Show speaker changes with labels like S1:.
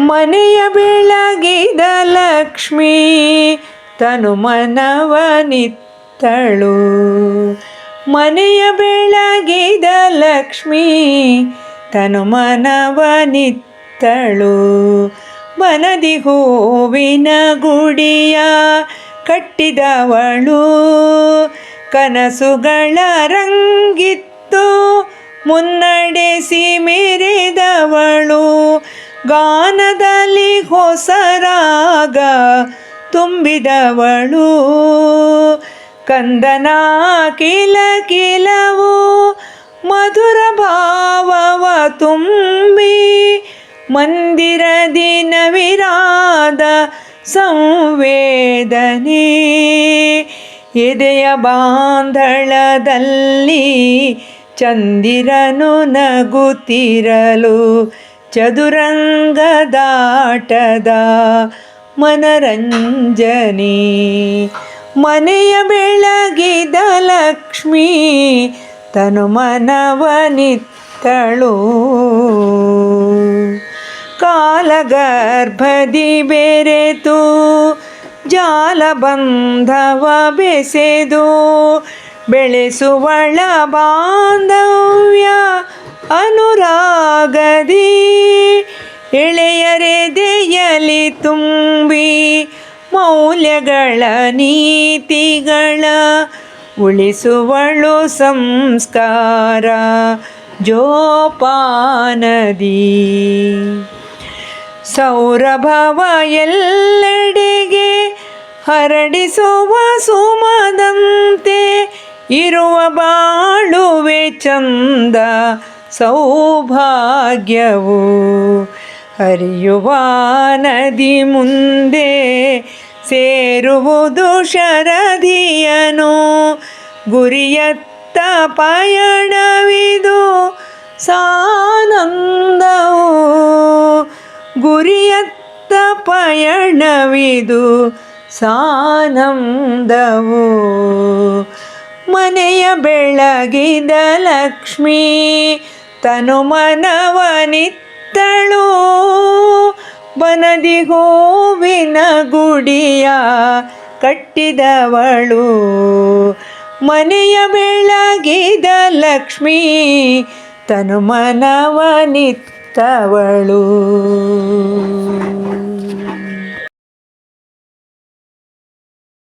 S1: ಮನೆಯ ಬೆಳಗಿದ ಲಕ್ಷ್ಮೀ ತನು ಮನವನಿತ್ತಳು ಮನೆಯ ಬೆಳಗಿದ ಲಕ್ಷ್ಮೀ ತನು ಮನವನಿತ್ತಳು ಮನದಿ ಹೂವಿನ ಗುಡಿಯ ಕಟ್ಟಿದವಳು. ಕನಸುಗಳ ರಂಗಿತ್ತು ಮುನ್ನಡೆಸಿ ಮೆರೆದವಳು. ಗಾನದಲ್ಲಿ ಹೊಸರಾಗ ತುಂಬಿದವಳು. ಕಂದನ ಕಿಲ ಕಿಲವು ಮಧುರ ಭಾವವ ತುಂಬಿ ಮಂದಿರದಿ ವಿರಾದ ಸಂವೇದನೆ. ಎದೆಯ ಬಾಂಧಳದಲ್ಲಿ ಚಂದಿರನು ನಗುತ್ತಿರಲು ಚದುರಂಗದಾಟದ ಮನರಂಜನೆ. ಮನೆಯ ಬೆಳಗಿದ ಲಕ್ಷ್ಮೀ ತನು ಮನವನಿತ್ತಳು ಕಾಲಗರ್ಭದಿ ಬೆರೆತು ಜಾಲಬಂಧವ ಬೆಸೆದು ಬೆಳೆಸುವಳ ಬಾಂಧವ್ಯ ಎಳೆಯರೆದೆಯಲಿ ತುಂಬಿ ಮೌಲ್ಯಗಳ ನೀತಿಗಳ ಉಳಿಸುವಳು ಸಂಸ್ಕಾರ ಜೋಪಾನದಿ. ಸೌರಭವ ಎಲ್ಲೆಡೆಗೆ ಹರಡಿಸುವ ಸುಮದಂತೆ ಇರುವ ಬಾಳುವೆ ಚಂದ ಸೌಭಾಗ್ಯವು. ಹರಿಯುವ ನದಿ ಮುಂದೆ ಸೇರುವುದು ಶರದಿಯನು. ಗುರಿಯತ್ತ ಪಯಣವಿದು ಸಾನಂದವು. ಗುರಿಯತ್ತ ಪಯಣವಿದು ಸಾನಂದವು. ಮನೆಯ ಬೆಳಗಿದ ಲಕ್ಷ್ಮೀ ತನು ಮನವನಿತ್ತಳು ಬನದಿ ಹೂವಿನ ಗುಡಿಯ ಕಟ್ಟಿದವಳು. ಮನೆಯ ಬೆಳಗಿದ ಲಕ್ಷ್ಮೀ ತನು ಮನವನಿತ್ತವಳು